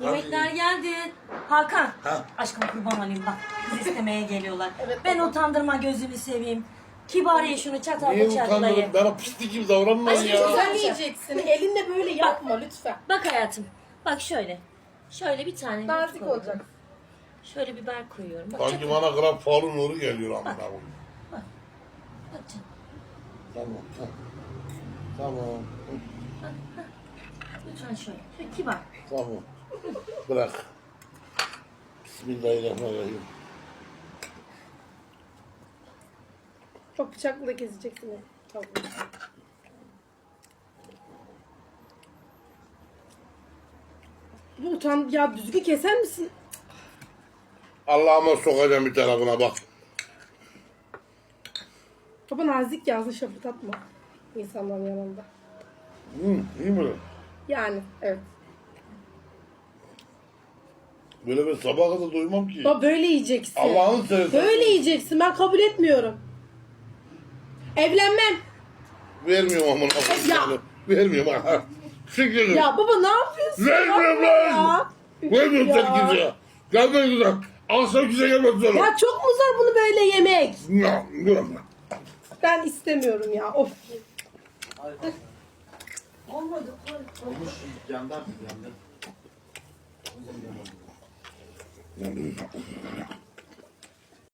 Yemekler geldi. Hakan. Ha. Aşkım kurban olayım bak. Kız istemeye geliyorlar. Evet, ben baba. utandırma gözünü seveyim. Kibariye şunu çatal Niye bıçakla ye. utandırın? Bana pislik gibi davranmayın Aşkım, ya. Sen yiyeceksin. Elinle böyle yapma lütfen. Bak hayatım. Bak şöyle. Şöyle bir tane. Nazik koydum. olacak. Şöyle biber koyuyorum. Bak, Sanki bana gram falun nuru geliyor amına koyayım. bak canım. Tamam. Tamam. Tamam. Lütfen şöyle. Şöyle kibar. Tamam. Bırak. Bismillahirrahmanirrahim. Çok bıçakla da keseceksin. Tamam. Bu utan ya düzgün keser misin? Allah'ıma sokacağım bir tarafına bak. Baba nazik yazdı şapırdatma. İnsanların yanında. Hı, iyi mi? Yani evet. Böyle ben sabaha kadar doymam ki. Baba böyle yiyeceksin. Allah'ını seversen. Böyle yiyeceksin. Ben kabul etmiyorum. Evlenmem. Vermiyorum amına koyayım. Ya. Vermiyorum ha. Siktir. Ya baba ne yapıyorsun? Vermiyorum Yapma lan. ya. Vermiyorum Ya. seni kimseye. Gelme güzel. Akşam kimse gelmez sonra. Ya çok mu zor bunu böyle yemek? Ya, dur ama. Ben istemiyorum ya. Of. Olmadı. Olmuş yandan yandan. Yeah.